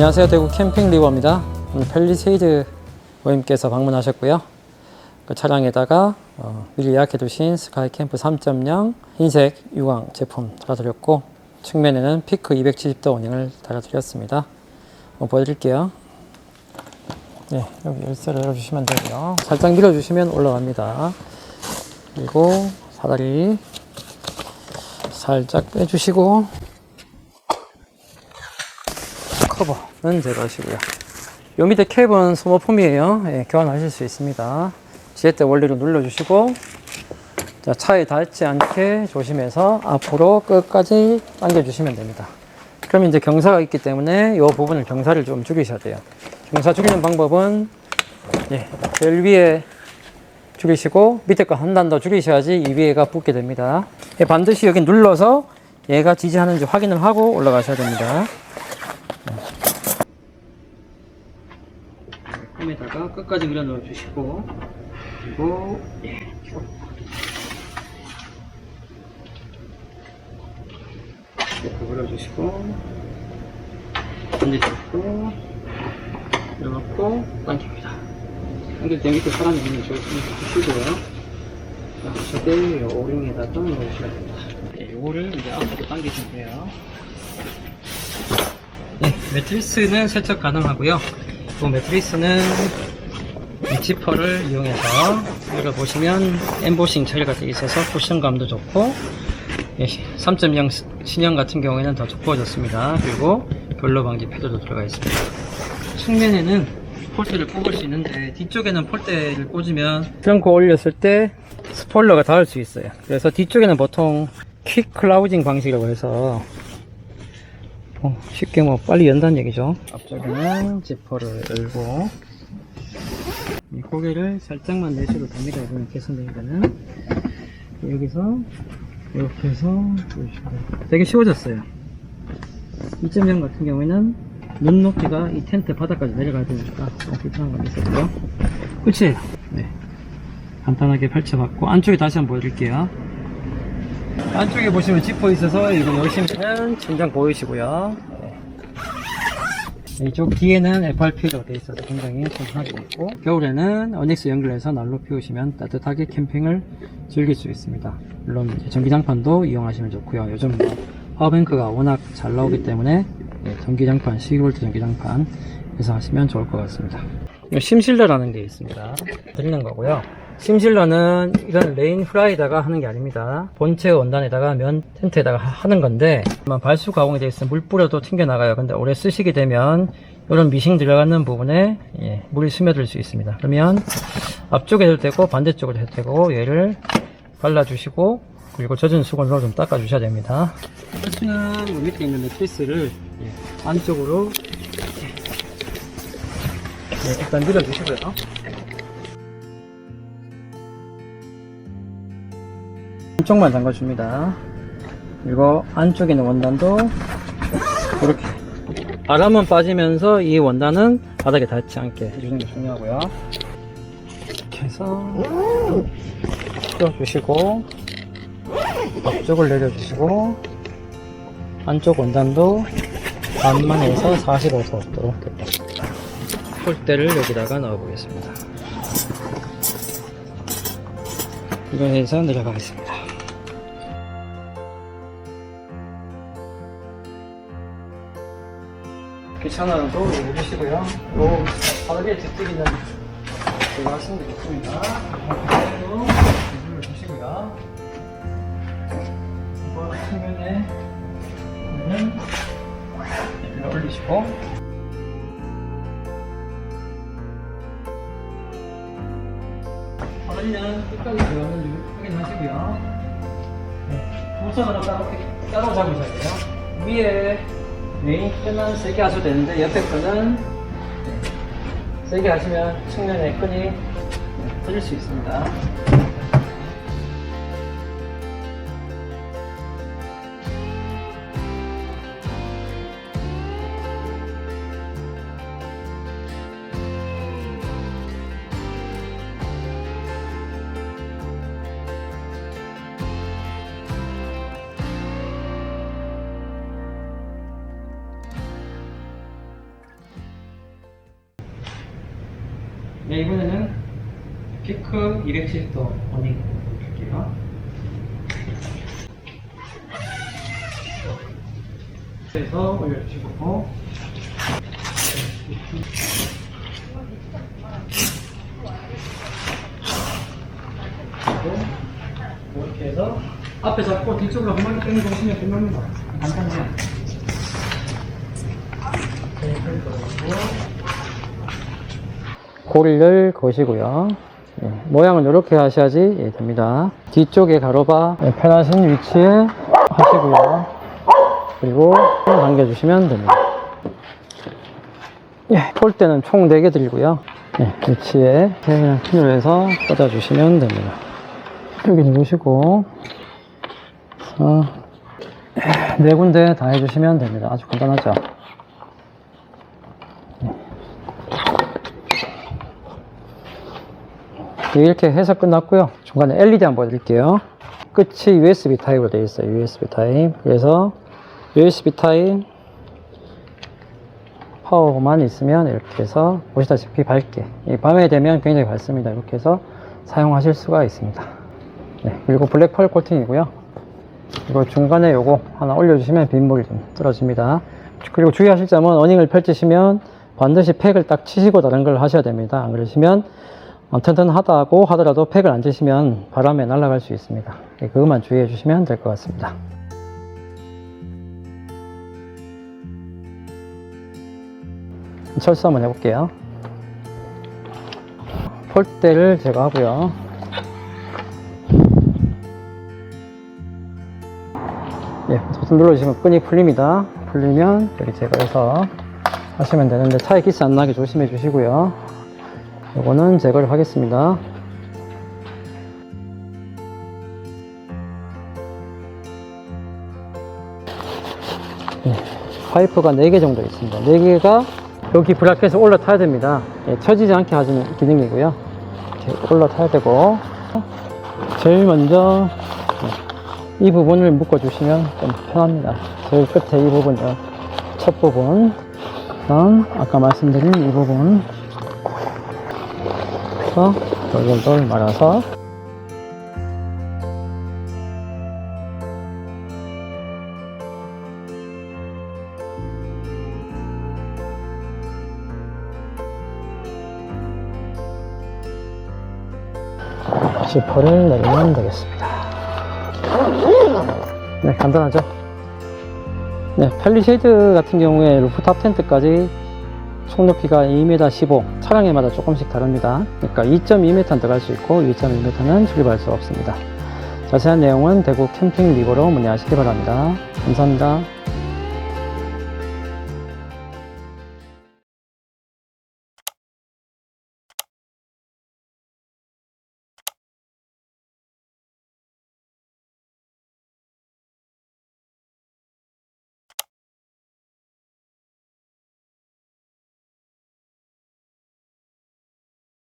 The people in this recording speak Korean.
안녕하세요. 대구 캠핑 리버입니다. 오늘 펠리세이드 모임께서 방문하셨고요. 그 차량에다가 어, 미리 예약해 두신 스카이 캠프 3.0 흰색 유광 제품 달아드렸고 측면에는 피크 270도 원형을 달아드렸습니다. 한번 보여드릴게요. 네, 여기 열쇠를 열어주시면 되고요. 살짝 밀어주시면 올라갑니다. 그리고 사다리 살짝 빼주시고 커버는 제거하시고요. 요 밑에 캡은 소모품이에요. 예, 교환하실 수 있습니다. 지렛대 원리로 눌러주시고 자, 차에 닿지 않게 조심해서 앞으로 끝까지 당겨주시면 됩니다. 그럼 이제 경사가 있기 때문에 이 부분을 경사를 좀 줄이셔야 돼요. 경사 줄이는 방법은 예, 제일 위에 줄이시고 밑에 거 한 단 더 줄이셔야지 이 위에가 붙게 됩니다. 예, 반드시 여기 눌러서 얘가 지지하는지 확인을 하고 올라가셔야 됩니다. 홈에다가 끝까지 밀어 넣어 주시고 그리고 예, 쭉. 이렇게 밀어주시고 반대쪽도 밀어넣고 당깁니다. 당길 때 밑에 사람이 있는 쪽을 주시고요. 자, 저때 오링에다가 넣어주셔야 됩니다. 네, 요거를 이제 앞으로 당기시면 돼요. 네, 매트리스는 세척 가능하고요. 이 매트리스는 이 지퍼를 이용해서 여기 보시면 엠보싱 처리가 되어 있어서 쿠션감도 좋고 3.0 신형 같은 경우에는 더 두꺼워졌습니다. 그리고 결로 방지 패드도 들어가 있습니다. 측면에는 폴대를 꼽을 수 있는데 뒤쪽에는 폴대를 꽂으면 트렁크 올렸을 때 스포일러가 닿을 수 있어요. 그래서 뒤쪽에는 보통 퀵 클라우징 방식이라고 해서 어, 쉽게 뭐 빨리 연다는 얘기죠. 앞쪽에는 지퍼를 열고 이 고개를 살짝만 내셔도 됩니다. 이번에 개선되니까는 여기서 이렇게 해서 되게 쉬워졌어요. 2.0 같은 경우에는 눈 높이가 이 텐트 바닥까지 내려가야 되니까 좀 불편한 건 있었고요. 끝이에요. 네. 간단하게 펼쳐봤고 안쪽에 다시 한번 보여드릴게요. 안쪽에 보시면 지퍼 있어서 이거 열시면 천장 보이시고요. 네. 이쪽 뒤에는 FRP로 되어 있어서 굉장히 튼튼하게 있고 겨울에는 어닉스 연결해서 난로 피우시면 따뜻하게 캠핑을 즐길 수 있습니다. 물론 전기장판도 이용하시면 좋고요. 요즘 뭐 파워뱅크가 워낙 잘 나오기 때문에 네, 전기장판 12V 전기장판 해서 하시면 좋을 것 같습니다. 심실러라는 게 있습니다. 드리는 거고요. 심실러는 이건 레인 프라이다가 하는 게 아닙니다. 본체 원단에다가 면 텐트에다가 하- 하는 건데 발수 가공이 되어 있으면 물 뿌려도 튕겨 나가요. 근데 오래 쓰시게 되면 이런 미싱 들어가는 부분에 예, 물이 스며들 수 있습니다. 그러면 앞쪽에 해도 되고 반대쪽으로 해도 되고 얘를 발라주시고 그리고 젖은 수건으로 좀 닦아주셔야 됩니다. 끝은 밑에 있는 매트리스를 예, 안쪽으로 네, 일단 밀어주시고요. 한쪽만 잠가줍니다. 그리고 안쪽에 있는 원단도 이렇게 바람은 빠지면서 이 원단은 바닥에 닿지 않게 해주는 게 중요하고요. 이렇게 해서 풀어주시고 앞쪽을 내려주시고 안쪽 원단도 반만 해서 45도 없도록 됐다. 폴대를 여기다가 넣어 보겠습니다. 이거 해서 내려가겠습니다. 귀찮아도 이거 해주시고요. 요 바닥에 뒤뜨기는 제가 하시는 게 좋습니다. 이거 눌러주시고요. 이거 측면에 보면은 이렇게 올리시고 바닥이는 끝까지 들어가는지 확인하시고요. 네, 우선으로 따로, 따로 잡으셔야 돼요. 위에 메인 끈은 세게 하셔도 되는데 옆에 끈은 네, 세게 하시면 측면에 끈이 네, 터질 수 있습니다. 이번에는 피크 270도 어닝 볼게요. 그래서 올려주시고 이렇게 해서 앞에 잡고 뒤쪽으로 한 마리 빼는 보시면 끝납니다. 간단해요. 네, 그리고 고리를 거시고요. 예, 모양은 이렇게 하셔야지 예, 됩니다. 뒤쪽에 가로바 예, 편하신 위치에 하시고요. 그리고 당겨주시면 됩니다. 예, 폴 때는 총 4개 들고요. 예, 위치에 그냥 힘을 해서 꽂아주시면 됩니다. 여기 누르시고 어, 예, 네 군데 다 해주시면 됩니다. 아주 간단하죠. 이렇게 해서 끝났고요. 중간에 LED 한번 보여드릴게요. 끝이 USB 타입으로 되어 있어요. USB 타입. 그래서 USB 타입 파워만 있으면 이렇게 해서 보시다시피 밝게 이 밤에 되면 굉장히 밝습니다. 이렇게 해서 사용하실 수가 있습니다. 네, 그리고 블랙 펄 코팅이고요. 그리고 중간에 요거 하나 올려주시면 빗물이 좀 떨어집니다. 그리고 주의하실 점은 어닝을 펼치시면 반드시 팩을 딱 치시고 다른 걸 하셔야 됩니다. 안 그러시면 어, 튼튼하다고 하더라도 팩을 안 치시면 바람에 날아갈 수 있습니다. 네, 그것만 주의해 주시면 될 것 같습니다. 철수 한번 해볼게요. 폴대를 제거하고요. 예, 버튼 눌러주시면 끈이 풀립니다. 풀리면 여기 제거해서 하시면 되는데 차에 기스 안 나게 조심해 주시고요. 요거는 제거를 하겠습니다. 예, 파이프가 4개 정도 있습니다. 4개가 여기 브라켓에 올라타야 됩니다. 예, 처지지 않게 하는 기능이고요. 이렇게 올라타야 되고 제일 먼저 예, 이 부분을 묶어 주시면 좀 편합니다. 제일 끝에 이 부분이요. 첫 부분, 그다음 아까 말씀드린 이 부분 그래서 돌돌돌 말아서 지퍼를 내리면 되겠습니다. 네, 간단하죠? 네, 펠리쉐이드 같은 경우에 루프탑 텐트까지 총 높이가 2m 15, 차량에마다 조금씩 다릅니다. 그러니까 2.2m는 들어갈 수 있고 2.1m는 출입할 수 없습니다. 자세한 내용은 대구 캠핑 리버로 문의하시기 바랍니다. 감사합니다.